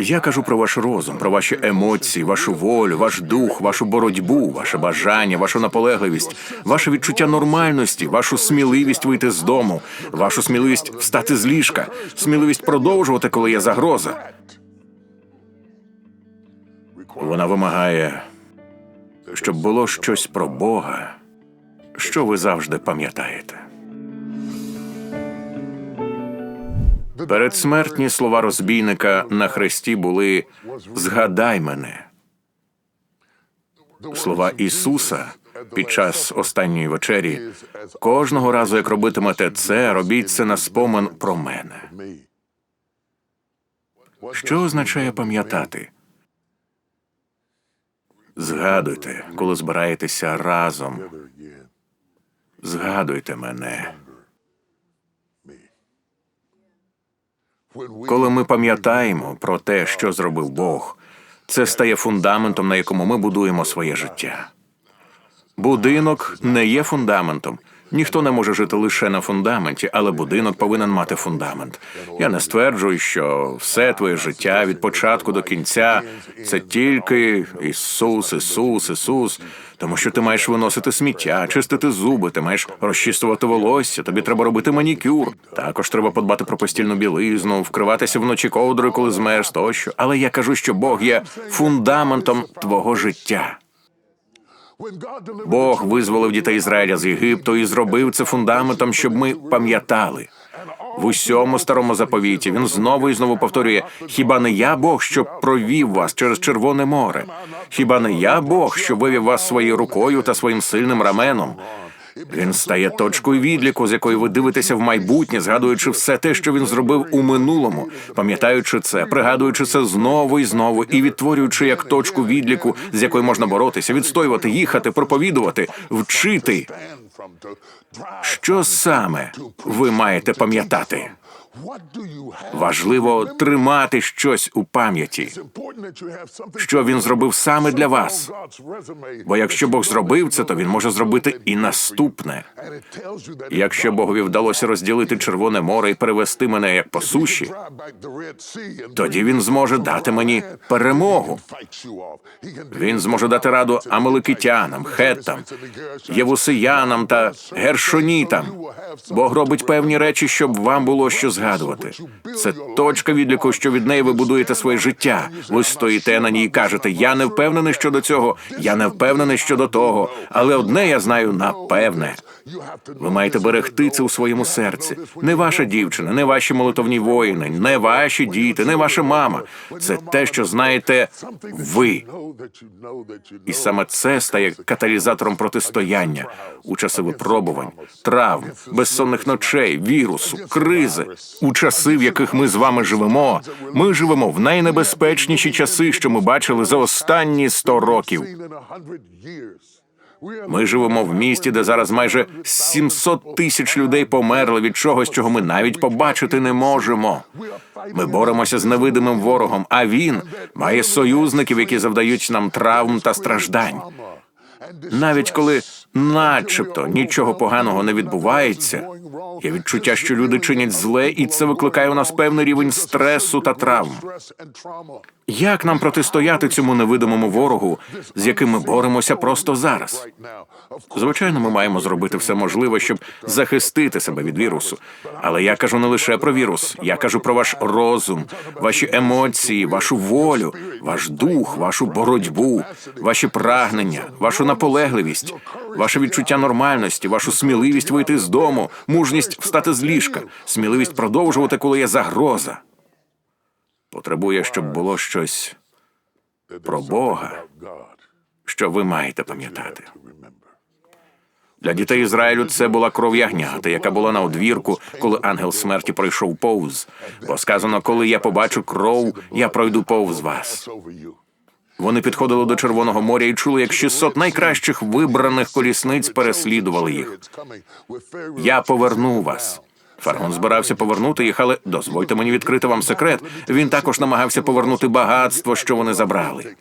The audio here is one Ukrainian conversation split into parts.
Я кажу про ваш розум, про ваші емоції, вашу волю, ваш дух, вашу боротьбу, ваше бажання, вашу наполегливість, ваше відчуття нормальності, вашу сміливість вийти з дому, вашу сміливість встати з ліжка, сміливість продовжувати, коли є загроза. Вона вимагає, щоб було щось про Бога, що ви завжди пам'ятаєте. Передсмертні слова розбійника на хресті були Згадай мене. Слова Ісуса під час останньої вечері кожного разу, як робитимете це, робіть це на спомин про мене. Що означає пам'ятати? Згадуйте, коли збираєтеся разом. Згадуйте мене. Коли ми пам'ятаємо про те, що зробив Бог, це стає фундаментом, на якому ми будуємо своє життя. Будинок не є фундаментом. Ніхто не може жити лише на фундаменті, але будинок повинен мати фундамент. Я не стверджую, що все твоє життя від початку до кінця це тільки Ісус, Ісус, Ісус. Тому що ти маєш виносити сміття, чистити зуби, ти маєш розчистувати волосся, тобі треба робити манікюр. Також треба подбати про постільну білизну, вкриватися вночі ковдрою, коли змерз тощо. Але я кажу, що Бог є фундаментом твого життя. Бог визволив дітей Ізраїля з Єгипту і зробив це фундаментом, щоб ми пам'ятали. В усьому старому заповіті він знову і знову повторює: хіба не я Бог, що провів вас через Червоне море? Хіба не я Бог, що вивів вас своєю рукою та своїм сильним раменом? Він стає точкою відліку, з якої ви дивитеся в майбутнє, згадуючи все те, що він зробив у минулому, пам'ятаючи це, пригадуючи це знову і знову, і відтворюючи як точку відліку, з якою можна боротися, відстоювати, їхати, проповідувати, вчити. Що саме ви маєте пам'ятати? Важливо тримати щось у пам'яті, що він зробив саме для вас. Бо якщо Бог зробив це, то він може зробити і наступне. Якщо Богові вдалося розділити Червоне море і перевести мене як по суші, тоді він зможе дати мені перемогу. Він зможе дати раду амеликитянам, хеттам, євусиянам та гершонітам. Бог робить певні речі, щоб вам було що згадувати. Це точка відліку, що від неї ви будуєте своє життя. Ви стоїте на ній і кажете: я не впевнений щодо цього, я не впевнений щодо того, але одне я знаю напевне. Ви маєте берегти це у своєму серці. Не ваша дівчина, не ваші молитовні воїни, не ваші діти, не ваша мама. Це те, що знаєте ви. І саме це стає каталізатором протистояння у часи випробувань, травм, безсонних ночей, вірусу, кризи. У часи, в яких ми з вами живемо, ми живемо в найнебезпечніші часи, що ми бачили за останні 100 років. Ми живемо в місті, де зараз майже 700 тисяч людей померли від чогось, чого ми навіть побачити не можемо. Ми боремося з невидимим ворогом, а він має союзників, які завдають нам травм та страждань. Навіть коли, начебто, нічого поганого не відбувається, є відчуття, що люди чинять зле, і це викликає у нас певний рівень стресу та травм. Як нам протистояти цьому невидимому ворогу, з яким ми боремося просто зараз? Звичайно, ми маємо зробити все можливе, щоб захистити себе від вірусу. Але я кажу не лише про вірус, я кажу про ваш розум, ваші емоції, вашу волю, ваш дух, вашу боротьбу, ваші прагнення, вашу наполегливість, ваше відчуття нормальності, вашу сміливість вийти з дому, мужність встати з ліжка, сміливість продовжувати, коли є загроза. Потребує, щоб було щось про Бога, що ви маєте пам'ятати. Для дітей Ізраїлю це була кров ягнята, яка була на одвірку, коли ангел смерті пройшов повз. Бо сказано, коли я побачу кров, я пройду повз вас. Вони підходили до Червоного моря і чули, як 600 найкращих вибраних колісниць переслідували їх. Я поверну вас. Фаргон збирався повернути їх, але дозвольте мені відкрити вам секрет. Він також намагався повернути багатство, що вони забрали.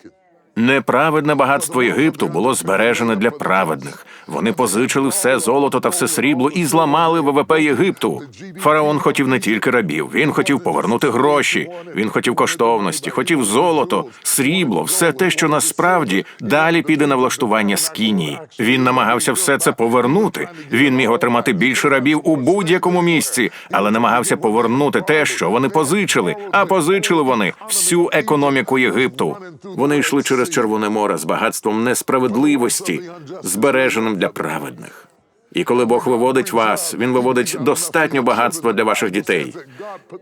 Неправедне багатство Єгипту було збережене для праведних. Вони позичили все золото та все срібло і зламали ВВП Єгипту. Фараон хотів не тільки рабів, він хотів повернути гроші, він хотів коштовності, хотів золото, срібло, все те, що насправді далі піде на влаштування скінії. Він намагався все це повернути. Він міг отримати більше рабів у будь-якому місці, але намагався повернути те, що вони позичили. А позичили вони всю економіку Єгипту. Вони йшли через Червоне море з багатством несправедливості, збереженим для праведних. І коли Бог виводить вас, він виводить достатньо багатства для ваших дітей.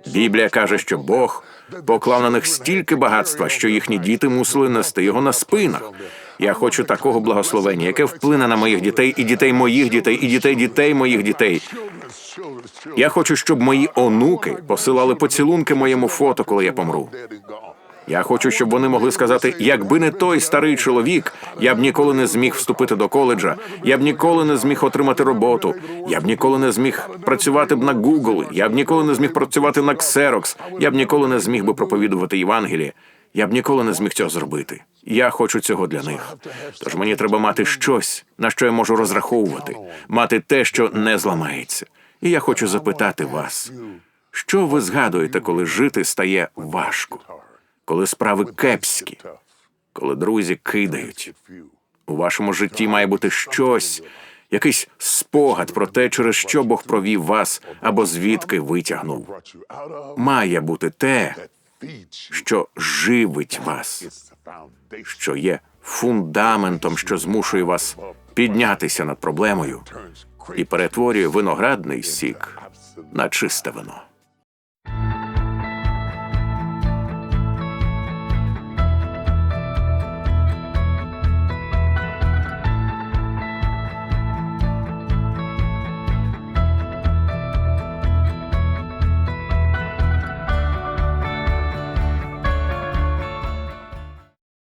Біблія каже, що Бог поклав на них стільки багатства, що їхні діти мусили нести його на спинах. Я хочу такого благословення, яке вплине на моїх дітей, і дітей моїх дітей, і дітей дітей моїх дітей. Я хочу, щоб мої онуки посилали поцілунки моєму фото, коли я помру. Я хочу, щоб вони могли сказати, якби не той старий чоловік, я б ніколи не зміг вступити до коледжа, я б ніколи не зміг отримати роботу, я б ніколи не зміг працювати б на Google, я б ніколи не зміг працювати на Xerox, я б ніколи не зміг би проповідувати Євангеліє. Я б ніколи не зміг цього зробити. Я хочу цього для них. Тож мені треба мати щось, на що я можу розраховувати, мати те, що не зламається. І я хочу запитати вас, що ви згадуєте, коли жити стає важко? Коли справи кепські, коли друзі кидають. У вашому житті має бути щось, якийсь спогад про те, через що Бог провів вас або звідки витягнув. Має бути те, що живить вас, що є фундаментом, що змушує вас піднятися над проблемою і перетворює виноградний сік на чисте вино.